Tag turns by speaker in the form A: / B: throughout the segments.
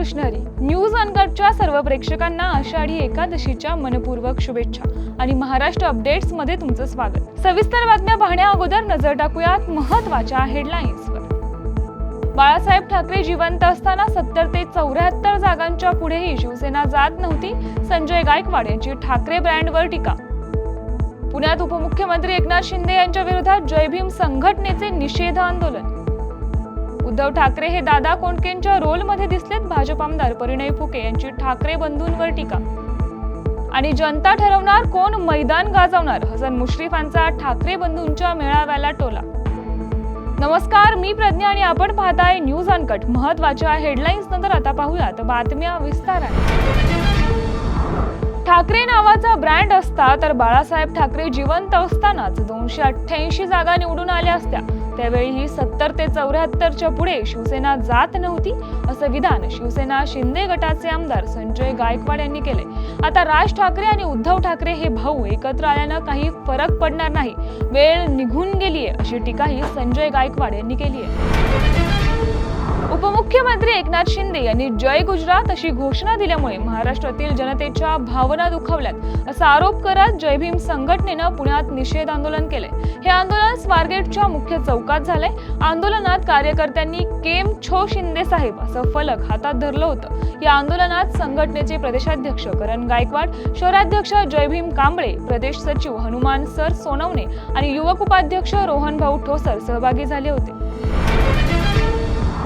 A: Krishnahari news अनकटच्या सर्व प्रेक्षकांना आषाढी एकादशीच्या मनपूर्वक शुभेच्छा आणि महाराष्ट्र अपडेट्समध्ये तुमचं स्वागत. सविस्तर बातम्या पाहण्या अगोदर नजर टाकूयात महत्त्वाच्या हेडलाईन्सवर. बाळासाहेब ठाकरे जिवंत असताना सत्तर ते चौऱ्याहत्तर जागांच्या पुढेही शिवसेना जात नव्हती संजय गायकवाड यांची ठाकरे ब्रँडवर टीका. पुण्यात उपमुख्यमंत्री एकनाथ शिंदे यांच्या विरोधात जय भीम संघटनेचे निषेध आंदोलन. उद्धव ठाकरे हे दादा कोंडकेंच्या रोलमध्ये दिसलेत. भाजप आमदार परिणय फुके यांची ठाकरे बंधूंवर टीका. आणि जनता ठरवणार कोण मैदान गाजवणार? हसन मुश्रीफांचा ठाकरे बंधूंच्या मेळाव्याला टोला. नमस्कार मी प्रज्ञा आणि आपण पाहताय न्यूज अनकट. महत्त्वाच्या हेडलाईन्स नंतर आता पाहूयात. बातम्या विस्ताराने. ठाकरे नावाचा ब्रँड असता तर बाळासाहेब ठाकरे जिवंत असतानाच दोनशे अठ्ठ्याऐंशी जागा निवडून आल्या असत्या. त्यावेळी सत्तर ते चौऱ्याहत्तरच्या पुढे शिवसेना जात नव्हती असं विधान शिवसेना शिंदे गटाचे आमदार संजय गायकवाड यांनी केले आता राज ठाकरे आणि उद्धव ठाकरे हे भाऊ एकत्र आल्यानं काही फरक पडणार नाही. वेळ निघून गेलीये अशी टीकाही संजय गायकवाड यांनी केली आहे उपमुख्यमंत्री एकनाथ शिंदे यांनी जय गुजरात अशी घोषणा दिल्यामुळे महाराष्ट्रातील जनतेच्या भावना दुखावल्यात असा आरोप करत जय भीम संघटनेनं पुण्यात निषेध आंदोलन केलंय. हे आंदोलन स्वारगेटच्या मुख्य चौकात झाले आंदोलनात कार्यकर्त्यांनी केम छो शिंदे साहेब असं फलक हातात धरलं होतं. या आंदोलनात संघटनेचे प्रदेशाध्यक्ष करण गायकवाड शहराध्यक्ष जय भीम कांबळे प्रदेश सचिव हनुमान सर सोनवणे आणि युवक उपाध्यक्ष रोहन भाऊ ठोसर सहभागी झाले होते.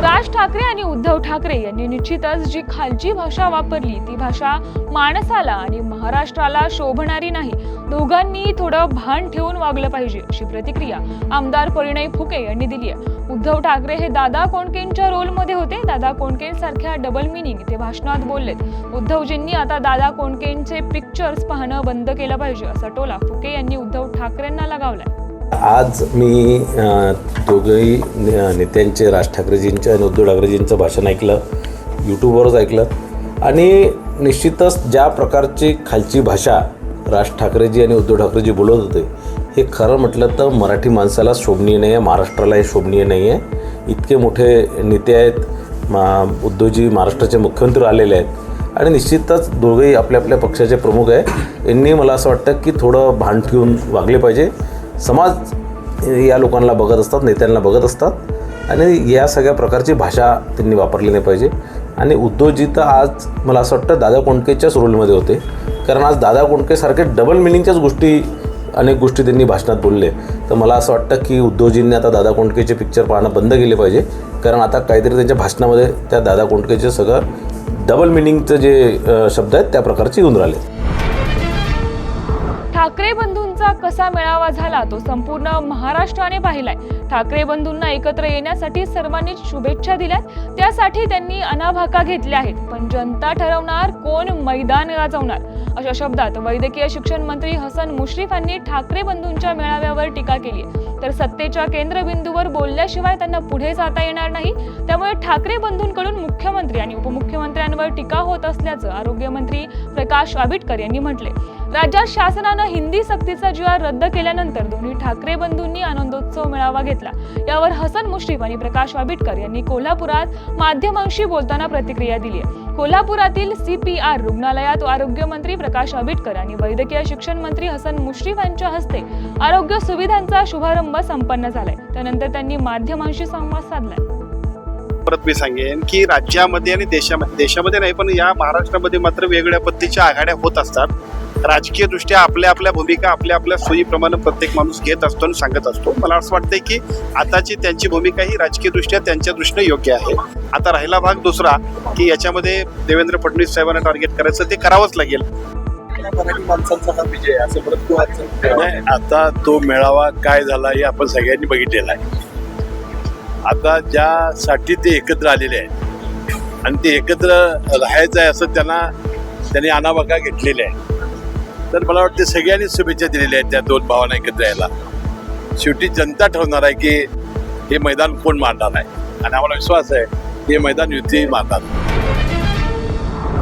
A: राज ठाकरे आणि उद्धव ठाकरे यांनी निश्चितच जी खालची भाषा वापरली ती भाषा माणसाला आणि महाराष्ट्राला शोभणारी नाही. दोघांनी थोडं भान ठेवून वागलं पाहिजे अशी प्रतिक्रिया आमदार परिणय फुके यांनी दिली आहे. उद्धव ठाकरे हे दादा कोंडकेंच्या रोलमध्ये होते? दादा कोंडकेंसारख्या डबल मिनिंग ते भाषणात बोललेत. उद्धवजींनी आता दादा कोंडकेंचे पिक्चर्स पाहणं बंद केलं पाहिजे असा टोला फुके यांनी उद्धव ठाकरेंना लगावलाय.
B: आज मी दोघंही ने- नेत्यांचे राज ठाकरेजींचं आणि उद्धव ठाकरेजींचं भाषण ऐकलं यूट्यूबवरच ऐकलं. आणि निश्चितच ज्या प्रकारची खालची भाषा राज ठाकरेजी आणि उद्धव ठाकरेजी बोलत होते हे खरं म्हटलं तर मराठी माणसाला शोभनीय नाही आहे महाराष्ट्राला हे शोभनीय नाही आहे इतके मोठे नेते आहेत मा उद्धवजी महाराष्ट्राचे मुख्यमंत्री आलेले आहेत. आणि निश्चितच दोघेही आपल्या आपल्या पक्षाचे प्रमुख आहे यांनी मला असं वाटतं की थोडं भान ठेवून वागले पाहिजे. समाज या लोकांना बघत असतात नेत्यांना बघत असतात. आणि या सगळ्या प्रकारची भाषा त्यांनी वापरली नाही पाहिजे. आणि उद्धवजी तर आज मला असं वाटतं दादा कोंडकेच्याच रोलमध्ये होते. कारण आज दादा कोंडकेसारखे डबल मिनिंगच्याच गोष्टी अनेक गोष्टी त्यांनी भाषणात बोलले. तर मला असं वाटतं की उद्धवजींनी आता दादा कोंडकेचे पिक्चर पाहणं बंद केले पाहिजे. कारण आता काहीतरी त्यांच्या भाषणामध्ये त्या दादा कोंडकेचे सगळं डबल मिनिंगचं जे शब्द आहेत त्या प्रकारचे येऊन राहिले.
A: ठाकरे बंधूंचा कसा मेळावा झाला तो संपूर्ण महाराष्ट्राने पाहिलाय. ठाकरे बंधूंना एकत्र येण्यासाठी सर्वांनीच शुभेच्छा दिल्या त्यासाठी त्यांनी अनाभाका घेतल्या आहेत. पण जनता ठरवणार कोण मैदान गाजवणार? अशा शब्दात वैद्यकीय शिक्षण मंत्री हसन मुश्रीफ यांनी ठाकरे बंधूंच्या मेळाव्यावर टीका केली. आहे तर सत्तेच्या केंद्रबिंदूवर बोलल्याशिवाय त्यांना पुढे जाता येणार नाही. त्यामुळे ठाकरे बंधूंकडून मुख्यमंत्री आणि उपमुख्यमंत्र्यांवर टीका होत असल्याचं आरोग्यमंत्री प्रकाश आबिटकर यांनी म्हटले राज्यात शासनानं हिंदी सक्तीचा जी आर रद्द केल्यानंतर दोन्ही ठाकरे बंधूंनी आनंदोत्सव मेळावा घेतला. यावर हसन मुश्रीफ आणि प्रकाश वाबिटकर यांनी कोल्हापुरात माध्यमांशी बोलताना प्रतिक्रिया दिली आहे. कोल्हापुरातील सीपीआर रुग्णालयात आरोग्यमंत्री प्रकाश आंबेडकर आणि वैद्यकीय शिक्षण मंत्री हसन मुश्रीफ यांच्या हस्ते आरोग्य सुविधांचा शुभारंभ संपन्न झालाय. त्यानंतर त्यांनी माध्यमांशी संवाद साधलाय.
C: परत मी सांगेन की राज्यामध्ये आणि देशामध्ये देशामध्ये नाही पण या महाराष्ट्रामध्ये मात्र वेगवेगळ्या पद्धतीच्या आघाड्या होत असतात. राजकीय दृष्ट्या आपल्या आपल्या भूमिका आपल्या आपल्या सोयीप्रमाणे प्रत्येक माणूस घेत असतो आणि सांगत असतो. मला असं वाटतंय की आताची त्यांची भूमिका ही राजकीय दृष्ट्या त्यांच्या दृष्टीने योग्य आहे. आता राहिला भाग दुसरा की याच्यामध्ये देवेंद्र फडणवीस साहेबांना टार्गेट करायचं ते करावंच लागेल.
D: आता तो मेळावा काय झाला हे आपण सगळ्यांनी बघितलेला आहे. आता ज्यासाठी ते एकत्र आलेले आहेत आणि ते एकत्र राहायचं आहे असं त्यांना त्यांनी अनाबका घेतलेले आहे तर मला वाटते सगळ्यांनी शुभेच्छा दिलेल्या आहेत त्या दोन भावांना एकत्र यायला. शेवटी जनता ठरवणार आहे की हे मैदान कोण मारणार आहे? आणि आम्हाला विश्वास आहे हे मैदान युती मारणार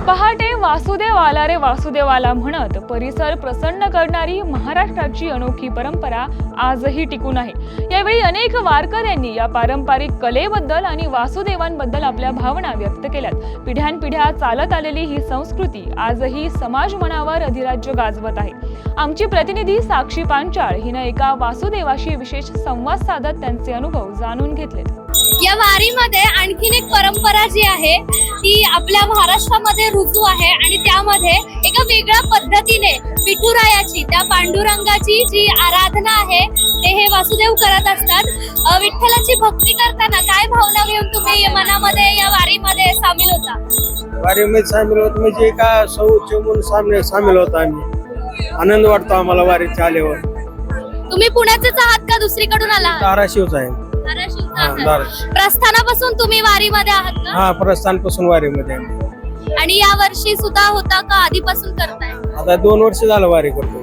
A: पहाटे वासुदेव आला रे वासुदेवाला म्हणत परिसर प्रसन्न करणारी महाराष्ट्राची अनोखी परंपरा आजही टिकून आहे. यावेळी अनेक वारकऱ्यांनी या पारंपरिक कलेबद्दल आणि वासुदेवांबद्दल आपल्या भावना व्यक्त केल्यात. पिढ्यानपिढ्या चालत आलेली ही संस्कृती आजही समाज मनावर अधिराज्य गाजवत आहे. आमची प्रतिनिधी साक्षी पांचाळ हिनं एका वासुदेवाशी विशेष संवाद साधत त्यांचे अनुभव जाणून घेतलेत.
E: या वारीमध्ये आणखीन एक परंपरा जी आहे ती आपल्या महाराष्ट्रामध्ये रुजू आहे आणि त्यामध्ये एका वेगळ्या पद्धतीने विठुरायाची त्या पांडुरंगाची जी आराधना आहे ते हे वासुदेव करत असतात. विठ्ठलाची भक्ती करताना काय भावना घेऊन तुम्ही मनामध्ये या वारीमध्ये सामील होता?
F: वारीमध्ये सामील होत म्हणजे एका सौच म्हणून सामील सामील होतो आम्ही. आनंद वाटतो आम्हाला वारीत आल्यावर.
E: तुम्ही पुण्याचेच आहात का? दुसरीकडून आला?
F: धाराशिवच आहे.
E: प्रस्थानापासून तुम्ही वारीमध्ये आहात का?
F: हा प्रस्थानपासून वारीमध्ये आहे.
E: आणि या वर्षी सुद्धा होता का आधीपासून करताय?
F: आता दोन वर्ष झालं वारी करतो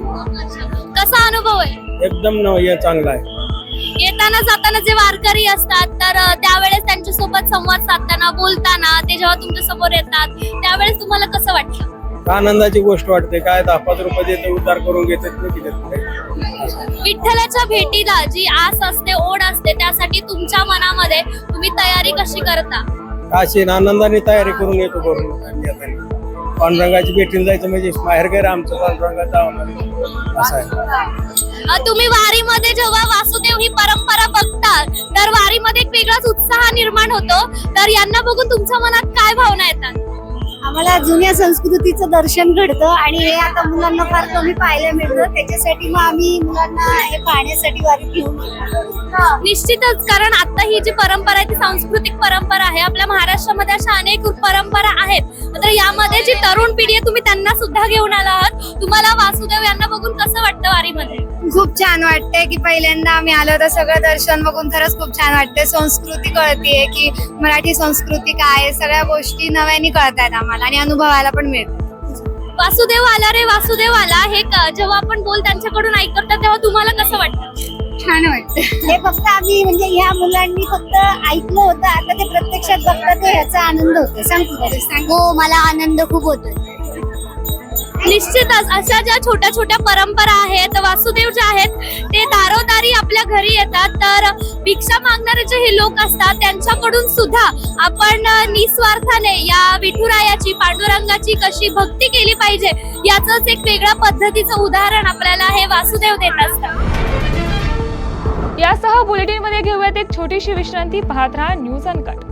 E: कसा अनुभव आहे?
F: एकदम चांगला आहे.
E: येताना जाताना जे वारकरी असतात तर अ, त्यावेळेस त्यांच्यासोबत संवाद साधताना बोलताना ते जेव्हा तुमच्यासमोर येतात त्यावेळेस तुम्हाला कसं वाटलं?
F: आनंदाची गोष्ट वाटते. काय दहा पाच रुपये देते उद्धार करून घेतात नाही.
E: विठ्ठलाच्या भेटीला जी आस असते ओढ असते त्यासाठी तुमच्या मनामध्ये तुम्ही तयारी कशी करता?
F: अशी आनंदाने तयारी करून येतो करून येताना पांडुरंगाची भेटीला जायचं म्हणजे माहेर गैर आमचं पांडुरंगाचा होणार असं आहे.
E: तुम्ही वारीमध्ये जेव्हा वासुदेव ही परंपरा बघता तर वारीमध्ये एक वेगळाच उत्साह निर्माण होतो. तर यांना बघून तुमच्या मनात काय भावना येतात?
G: आम्हाला जुन्या संस्कृतीचं दर्शन घडतं आणि हे आता मुलांना फार कमी पाहायला मिळतं. त्याच्यासाठी मग आम्ही मुलांना हे पाहण्यासाठी वारी घेऊन.
E: निश्चितच. कारण आता ही जी परंपरा आहे ती सांस्कृतिक परंपरा आहे. आपल्या महाराष्ट्रामध्ये अशा अनेक परंपरा आहेत. तर यामध्ये जी तरुण पिढी आहे तुम्ही त्यांना सुद्धा घेऊन आला आहात. तुम्हाला वासुदेव यांना बघून कसं वाटतं वारीमध्ये?
G: खूप छान वाटतंय की पहिल्यांदा आम्ही आलो तर सगळं दर्शन बघून. खरंच खूप छान वाटतंय. संस्कृती कळतीये की मराठी संस्कृती काय आहे सगळ्या गोष्टी नव्याने कळतायत आम्हाला. आणि अनुभवायला पण मिळतं.
E: वासुदेव आला रे वासुदेव आला. हे क- जेव्हा आपण बोल त्यांच्याकडून ऐकतात तेव्हा तुम्हाला कसं वाटतं?
G: छान वाटतं. हे फक्त आम्ही म्हणजे ह्या मुलांनी फक्त ऐकलं होतं. आता ते प्रत्यक्षात बघतात ते ह्याचा आनंद होतो सांग हो मला आनंद खूप होतो
E: निश्चितच अशा ज्या छोट्या छोट्या परंपरा आहेत वासुदेव ज्या आहेत ते दारोदारी आपल्या घरी येतात. तर भिक्षा मागणारे जे हे लोक असतात त्यांच्याकडून सुद्धा आपण निस्वार्थाने या विठुरायाची पांडुरंगाची कशी भक्ती केली पाहिजे याचंच एक वेगळ्या पद्धतीचं उदाहरण आपल्याला हे वासुदेव देत असतात.
A: यासह बुलेटिनमध्ये घेऊयात एक छोटीशी विश्रांती. पाहत राहा news uncut.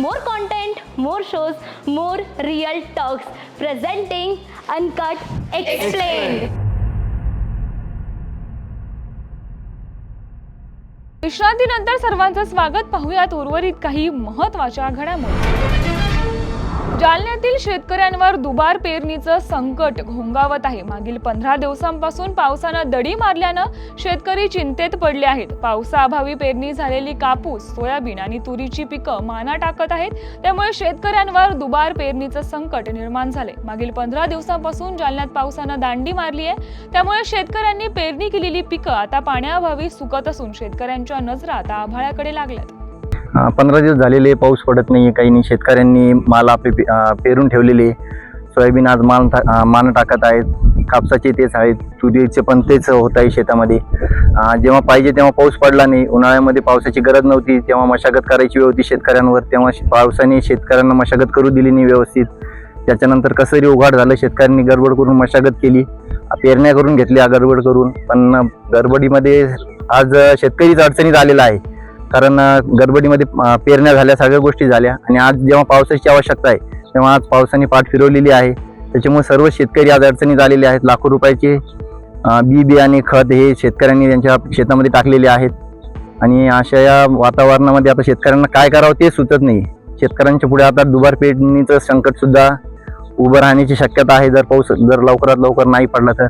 H: More content more shows more real talks presenting uncut explain
A: विश्रांतीनंतर सर्वांचं स्वागत. पाहूयात उर्वरित काही महत्त्वाच्या घडामोडी जालन्यातील शेतकऱ्यांवर दुबार पेरणीचं संकट घोंगावत आहे. मागील पंधरा दिवसांपासून पावसानं दडी मारल्यानं शेतकरी चिंतेत पडले आहेत. पावसाअभावी पेरणी झालेली कापूस सोयाबीन आणि तुरीची पिकं माना टाकत आहेत. त्यामुळे शेतकऱ्यांवर दुबार पेरणीचं संकट निर्माण झाले मागील पंधरा दिवसांपासून जालन्यात पावसानं दांडी मारली आहे. त्यामुळे शेतकऱ्यांनी पेरणी केलेली पिकं आता पाण्याअभावी सुकत असून शेतकऱ्यांच्या नजरा आता आभाळ्याकडे लागल्यात.
I: पंधरा दिवस झालेले पाऊस पडत नाही काही नाही. शेतकऱ्यांनी माल आपले पे- पेरून ठेवलेले. सोयाबीन आज माल टा- माल टाकत आहेत. कापसाचे तेच आहेत. तुरीचे पण तेच होत आहे शेतामध्ये. जेव्हा पाहिजे तेव्हा पाऊस पडला नाही. उन्हाळ्यामध्ये पावसाची गरज नव्हती. तेव्हा मशागत करायची वेळ होती शेतकऱ्यांवर. तेव्हा पावसाने शेतकऱ्यांना मशागत करू दिली नाही व्यवस्थित. त्याच्यानंतर कसरी उघाड झालं शेतकऱ्यांनी गडबड करून मशागत केली. पेरण्या करून घेतल्या गडबड करून. पण गडबडीमध्ये आज शेतकरीच अडचणीत आलेला आहे. कारण गडबडीमध्ये पेरण्या झाल्या सगळ्या गोष्टी झाल्या. आणि आज जेव्हा पावसाची आवश्यकता आहे तेव्हा आज पावसाने पाठ फिरवलेली आहे. त्याच्यामुळे सर्व शेतकरी आज अडचणीत आलेले आहेत. लाखो रुपयाचे बी बियाणे खत हे शेतकऱ्यांनी त्यांच्या शेतामध्ये टाकलेले आहेत. आणि अशा या वातावरणामध्ये आता शेतकऱ्यांना काय करावं ते सुचत नाही. शेतकऱ्यांच्या पुढे आता दुबार पेरणीचं संकट सुद्धा उभं राहण्याची शक्यता आहे. जर पाऊस जर लवकरात लवकर नाही पडला तर.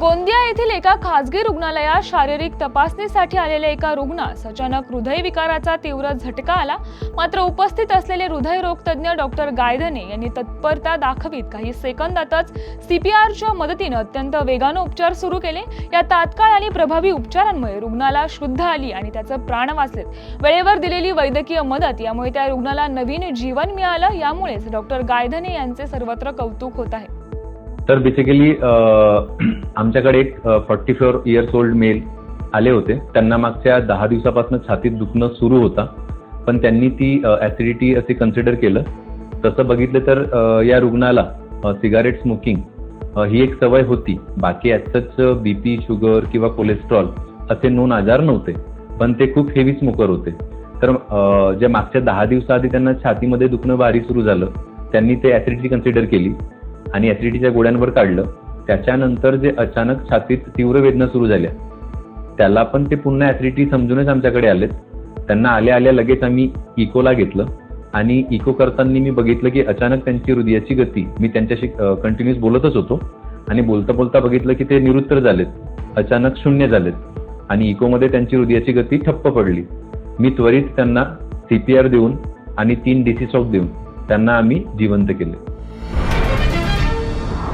A: गोंदिया येथील एका खासगी रुग्णालयात शारीरिक तपासणीसाठी आलेल्या एका रुग्णास अचानक हृदयविकाराचा तीव्र झटका आला. मात्र उपस्थित असलेले हृदयरोग तज्ज्ञ डॉक्टर गायधने यांनी तत्परता दाखवीत काही सेकंदातच सीपीआरच्या मदतीनं अत्यंत वेगानं उपचार सुरू केले. या तात्काळ आणि प्रभावी उपचारांमुळे रुग्णाला शुद्ध आली आणि त्याचं प्राण वाचलेत वेळेवर दिलेली वैद्यकीय मदत यामुळे त्या रुग्णाला नवीन जीवन मिळालं. यामुळेच डॉक्टर गायधने यांचे सर्वत्र कौतुक होत आहे.
J: तर बेसिकली आमच्याकडे एक forty four years old male आले होते. त्यांना मागच्या दहा दिवसापासून छातीत दुखणं सुरू होता. पण त्यांनी ती ॲसिडिटी असे कन्सिडर केलं. तसं बघितलं तर या रुग्णाला सिगारेट स्मोकिंग ही एक सवय होती. बाकी ॲसच बी पी शुगर किंवा कोलेस्ट्रॉल असे नोन आजार नव्हते. पण ते खूप हेवी स्मोकर होते. तर ज्या मागच्या दहा दिवसाआधी त्यांना छातीमध्ये दुखणं भारी सुरू झालं त्यांनी ते ॲसिडिटी कन्सिडर केली. आणि ऍसिडिटीच्या गोळ्यांवर काढलं. त्याच्यानंतर जे अचानक छातीत तीव्र वेदना सुरू झाल्या त्याला पण ते पुन्हा ऍसिडिटी समजूनच आमच्याकडे आलेत. त्यांना आल्या आल्या लगेच आम्ही इकोला घेतलं आणि इको करताना मी बघितलं की अचानक त्यांची हृदयाची गती मी त्यांच्याशी कंटिन्युअस बोलतच होतो आणि बोलता बोलता बघितलं की ते निरुत्तर झालेत अचानक शून्य झालेत आणि इकोमध्ये त्यांची हृदयाची गती ठप्प पडली. मी त्वरित त्यांना सीपीआर देऊन आणि तीन डीसी शॉक देऊन त्यांना आम्ही जिवंत केले.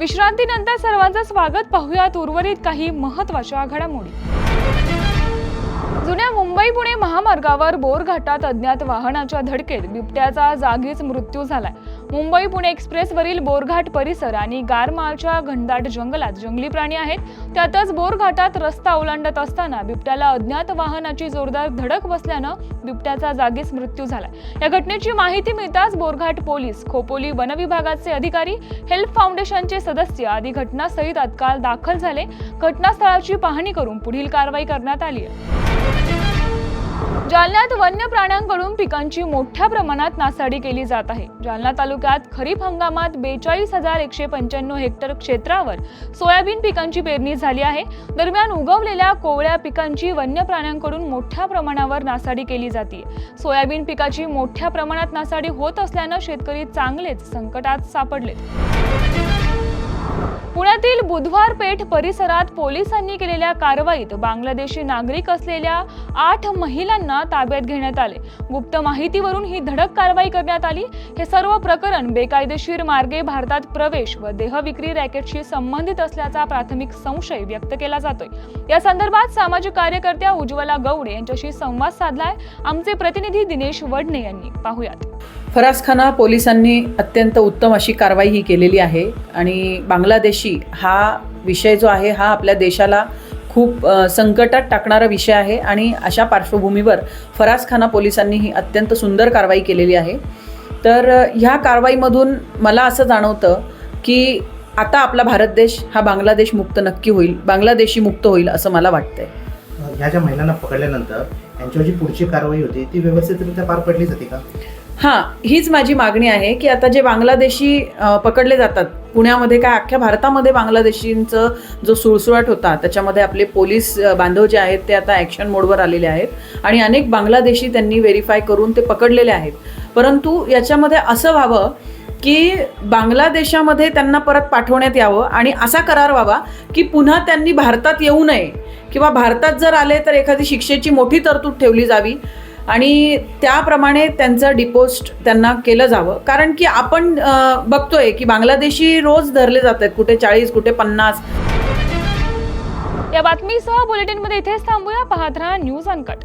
A: विश्रांतीनंतर सर्वांचं स्वागत. पाहूयात उर्वरित काही महत्त्वाच्या घडामोडी. जुन्या मुंबई पुणे महामार्गावर बोरघाटात अज्ञात वाहनाच्या धडकेत बिबट्याचा जागीच मृत्यू झालाय. मुंबई पुणे एक्सप्रेसवरील बोरघाट परिसर आणि गारमाळच्या घनदाट जंगलात जंगली प्राणी आहेत. त्यातच बोरघाटात रस्ता ओलांडत असताना बिबट्याला अज्ञात वाहनाची जोरदार धडक बसल्यानं बिबट्याचा जागीच मृत्यू झाला. या घटनेची माहिती मिळताच बोरघाट पोलीस खोपोली वनविभागाचे अधिकारी हेल्प फाउंडेशनचे सदस्य आदी घटनास्थळी तात्काळ दाखल झाले. घटनास्थळाची पाहणी करून पुढील कारवाई करण्यात आली आहे. जालन्यात वन्य प्राण्यांकडून पिकांची मोठ्या प्रमाणात नासाडी केली जात आहे. जालना तालुक्यात खरीप हंगामात बेचाळीस हजार एकशे पंच्याण्णव हेक्टर क्षेत्रावर सोयाबीन पिकांची पेरणी झाली आहे. दरम्यान उगवलेल्या कोवळ्या पिकांची वन्य प्राण्यांकडून मोठ्या प्रमाणावर नासाडी केली जाते. सोयाबीन पिकाची मोठ्या प्रमाणात नासाडी होत असल्यानं शेतकरी चांगलेच संकटात सापडलेत. पुण्यातील बुधवार पेठ परिसरात पोलिसांनी केलेल्या कारवाईत बांगलादेशी नागरिक असलेल्या आठ महिलांना ताब्यात घेण्यात आले. गुप्त माहितीवरून ही धडक कारवाई करण्यात आली. हे सर्व प्रकरण बेकायदेशीर मार्गे भारतात प्रवेश व देहविक्री रॅकेटशी संबंधित असल्याचा प्राथमिक संशय व्यक्त केला जातोय. या संदर्भात सामाजिक कार्यकर्त्या उज्ज्वला गौडे यांच्याशी संवाद साधलाय. आमचे प्रतिनिधी दिनेश वडणे यांनी. पाहुयात.
K: फरासखाना पोलिसांनी अत्यंत उत्तम अशी कारवाई ही केलेली आहे आणि बांगलादेशी हा विषय जो आहे हा आपल्या देशाला खूप संकटात टाकणारा विषय आहे आणि अशा पार्श्वभूमीवर फरासखाना पोलिसांनी ही अत्यंत सुंदर कारवाई केलेली आहे. तर ह्या कारवाईमधून मला असं जाणवतं की आता आपला भारत देश हा बांगलादेश मुक्त नक्की होईल बांगलादेशी मुक्त होईल असं मला वाटतंय.
L: ह्या ज्या महिलांना पकडल्यानंतर यांच्यावर जी पुढची कारवाई होती ती व्यवस्थितरित्या पार पडली जाते का?
K: हां हीच माझी मागणी आहे की आता जे बांगलादेशी पकडले जातात पुण्यामध्ये काय अख्ख्या भारतामध्ये बांगलादेशींचं जो सुळसुळाट होता त्याच्यामध्ये आपले पोलीस बांधव जे आहेत ते आता ॲक्शन मोडवर आलेले आहेत आणि अनेक बांगलादेशी त्यांनी व्हेरीफाय करून ते पकडलेले आहेत. परंतु याच्यामध्ये असं व्हावं की बांगलादेशामध्ये त्यांना परत पाठवण्यात यावं आणि असा करार व्हावा की पुन्हा त्यांनी भारतात येऊ नये. किंवा भारतात जर आले तर एखादी शिक्षेची मोठी तरतूद ठेवली जावी. आणि त्याप्रमाणे त्यांचं डिपोस्ट त्यांना केलं जावं. कारण की आपण बघतोय की बांगलादेशी रोज धरले जात आहेत. कुठे चाळीस कुठे पन्नास.
A: या बातमीसह बुलेटिनमध्ये इथेच थांबूया. पाहत राहा न्यूज अनकट